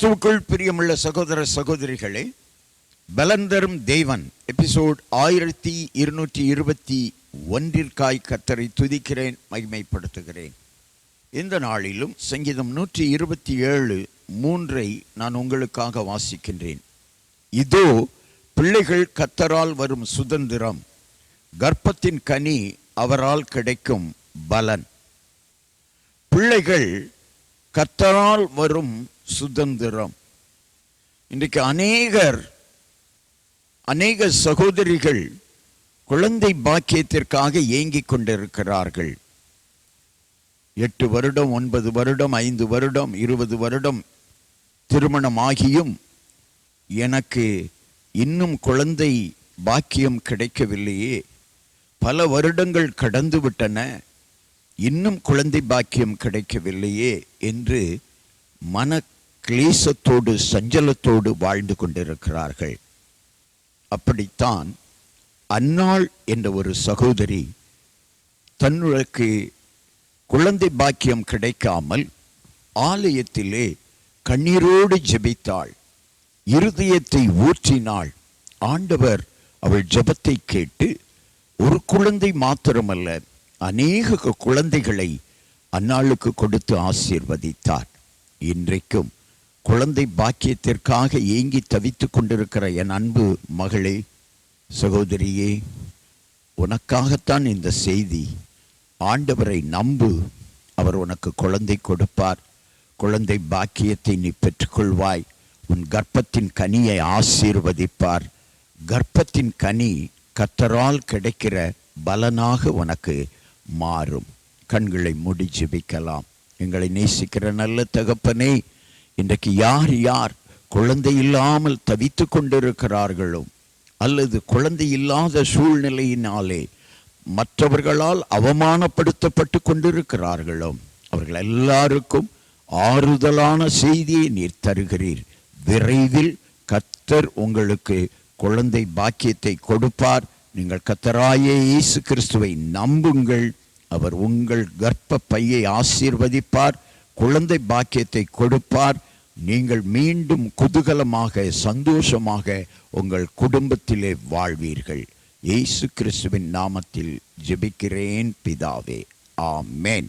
கிறிஸ்துவுக்குள் பிரியமுள்ள சகோதர சகோதரிகளே பலந்தரும் தேவன் எபிசோட் ஆயிரத்தி இருநூற்றி இருபத்தி ஒன்றிற்காய் கத்தரை துதிக்கிறேன் மகிமைப்படுத்துகிறேன். இந்த நாளிலும் சங்கீதம் நூற்றி இருபத்தி ஏழு மூன்றை நான் உங்களுக்காக வாசிக்கின்றேன். இதோ பிள்ளைகள் கத்தரால் வரும் சுதந்திரம் கர்ப்பத்தின் கனி அவரால் கிடைக்கும் பலன். பிள்ளைகள் கத்தரால் வரும் சுதந்திரம். இன்றைக்கு அநேகர் அநேக சகோதரிகள் குழந்தை பாக்கியத்திற்காக ஏங்கிக் கொண்டிருக்கிறார்கள். எட்டு வருடம் ஒன்பது வருடம் ஐந்து வருடம் இருபது வருடம் திருமணம் ஆகியும் எனக்கு இன்னும் குழந்தை பாக்கியம் கிடைக்கவில்லையே. பல வருடங்கள் கடந்து விட்டன இன்னும் குழந்தை பாக்கியம் கிடைக்கவில்லையே என்று மன கிளேசத்தோடு சஞ்சலத்தோடு வாழ்ந்து கொண்டிருக்கிறார்கள். அப்படித்தான் அன்னாள் என்ற ஒரு சகோதரி தன்னுக்கு குழந்தை பாக்கியம் கிடைக்காமல் ஆலயத்திலே கண்ணீரோடு ஜெபித்தாள். இருதயத்தை ஊற்றினாள். ஆண்டவர் அவள் ஜெபத்தை கேட்டு ஒரு குழந்தை மாத்திரமல்ல அநேக குழந்தைகளை அன்னாளுக்கு கொடுத்து ஆசீர்வதித்தார். இன்றைக்கும் குழந்தை பாக்கியத்திற்காக ஏங்கி தவித்துக் கொண்டிருக்கிற என் அன்பு மகளே சகோதரியே உனக்காகத்தான் இந்த செய்தி. ஆண்டவரை நம்பு அவர் உனக்கு குழந்தை கொடுப்பார். குழந்தை பாக்கியத்தை நீ பெற்றுக்கொள்வாய். உன் கர்ப்பத்தின் கனியை ஆசீர்வதிப்பார். கர்ப்பத்தின் கனி கத்தரால் கிடைக்கிற பலனாக உனக்கு மாறும். கண்களை முடிச்சு ஜெபிக்கலாம். எங்களை நேசிக்கிற நல்ல தகப்பனே இன்றைக்கு யார் யார் குழந்தை இல்லாமல் தவித்து கொண்டிருக்கிறார்களோ அல்லது குழந்தை இல்லாத சூழ்நிலையினாலே மற்றவர்களால் அவமானப்படுத்தப்பட்டு கொண்டிருக்கிறார்களோ அவர்கள் எல்லாருக்கும் ஆறுதலான செய்தியை நீர் தருகிறீர். விரைவில் கத்தர் உங்களுக்கு குழந்தை பாக்கியத்தை கொடுப்பார். நீங்கள் கத்தராயே இயேசு கிறிஸ்துவை நம்புங்கள். அவர் உங்கள் கர்ப்ப பையை ஆசீர்வதிப்பார் குழந்தை பாக்கியத்தை கொடுப்பார். நீங்கள் மீண்டும் குதூகலமாக சந்தோஷமாக உங்கள் குடும்பத்திலே வாழ்வீர்கள். இயேசு கிறிஸ்துவின் நாமத்தில் ஜெபிக்கிறேன் பிதாவே. ஆமேன்.